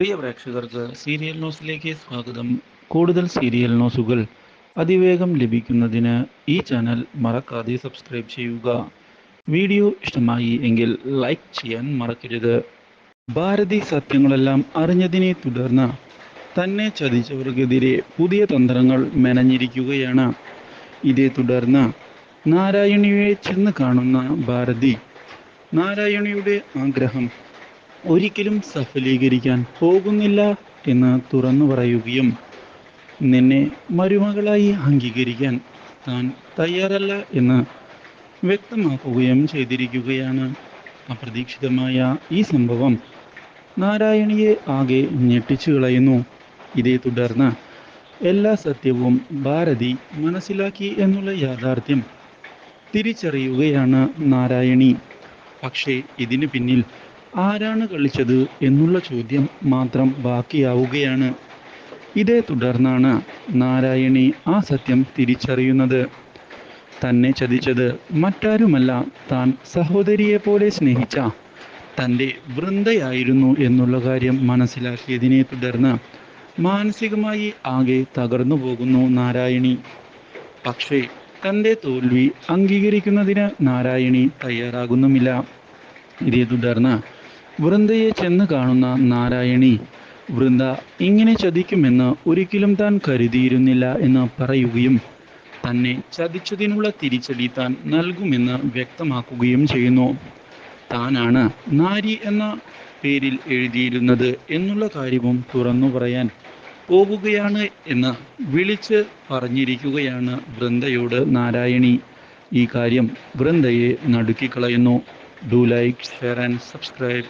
പ്രിയ പ്രേക്ഷകർക്ക് സീരിയൽ ന്യൂസിലേക്ക് സ്വാഗതം. കൂടുതൽ സീരിയൽ ന്യൂസുകൾ അതിവേഗം ലഭിക്കുന്നതിന് ഈ ചാനൽ മറക്കാതെ സബ്സ്ക്രൈബ് ചെയ്യുക. വീഡിയോ ഇഷ്ടമായി എങ്കിൽ ലൈക്ക് ചെയ്യാൻ മറക്കരുത്. ഭാരതി സത്യങ്ങളെല്ലാം അറിഞ്ഞതിനെ തുടർന്ന് തന്നെ ചതിച്ചവർക്കെതിരെ പുതിയ തന്ത്രങ്ങൾ മെനഞ്ഞിരിക്കുകയാണ്. ഇതേ തുടർന്ന് നാരായണിയെ ചെന്ന് കാണുന്ന ഭാരതി നാരായണിയുടെ ആഗ്രഹം ഒരിക്കലും സഫലീകരിക്കാൻ പോകുന്നില്ല എന്ന് തുറന്നു പറയുകയും നിന്നെ മരുമകളായി അംഗീകരിക്കാൻ താൻ തയ്യാറല്ല എന്ന് വ്യക്തമാക്കുകയും ചെയ്തിരിക്കുകയാണ്. അപ്രതീക്ഷിതമായ ഈ സംഭവം നാരായണിയെ ആകെ ഞെട്ടിച്ചു കളയുന്നു. ഇതേ തുടർന്ന് എല്ലാ സത്യവും ഭാരതി മനസ്സിലാക്കി എന്നുള്ള യാഥാർത്ഥ്യം തിരിച്ചറിയുകയാണ് നാരായണി. പക്ഷേ ഇതിന് പിന്നിൽ ആരാണ് കളിച്ചത് എന്നുള്ള ചോദ്യം മാത്രം ബാക്കിയാവുകയാണ്. ഇതേ തുടർന്നാണ് നാരായണി ആ സത്യം തിരിച്ചറിയുന്നത്. തന്നെ ചതിച്ചത് മറ്റാരുമല്ല താൻ സഹോദരിയെ പോലെ സ്നേഹിച്ച തന്റെ വൃന്ദയായിരുന്നു എന്നുള്ള കാര്യം മനസ്സിലാക്കിയതിനെ തുടർന്ന് മാനസികമായി ആകെ തകർന്നു പോകുന്നു നാരായണി. പക്ഷേ തന്റെ തോൽവി അംഗീകരിക്കുന്നതിന് നാരായണി തയ്യാറാകുന്നുമില്ല. ഇതേ തുടർന്ന് വൃന്ദയെ ചെന്ന് കാണുന്ന നാരായണി വൃന്ദ ഇങ്ങനെ ചതിക്കുമെന്ന് ഒരിക്കലും താൻ കരുതിയിരുന്നില്ല എന്ന് പറയുകയും തന്നെ ചതിച്ചതിനുള്ള തിരിച്ചടി താൻ നൽകുമെന്ന് വ്യക്തമാക്കുകയും ചെയ്യുന്നു. താനാണ് നാരി എന്ന പേരിൽ എഴുതിയിരുന്നത് എന്നുള്ള കാര്യവും തുറന്നു പറയാൻ പോകുകയാണ് എന്ന് വിളിച്ച് പറഞ്ഞിരിക്കുകയാണ് വൃന്ദയോട് നാരായണി. ഈ കാര്യം വൃന്ദയെ നടുക്കിക്കളയുന്നു. Do like share and subscribe.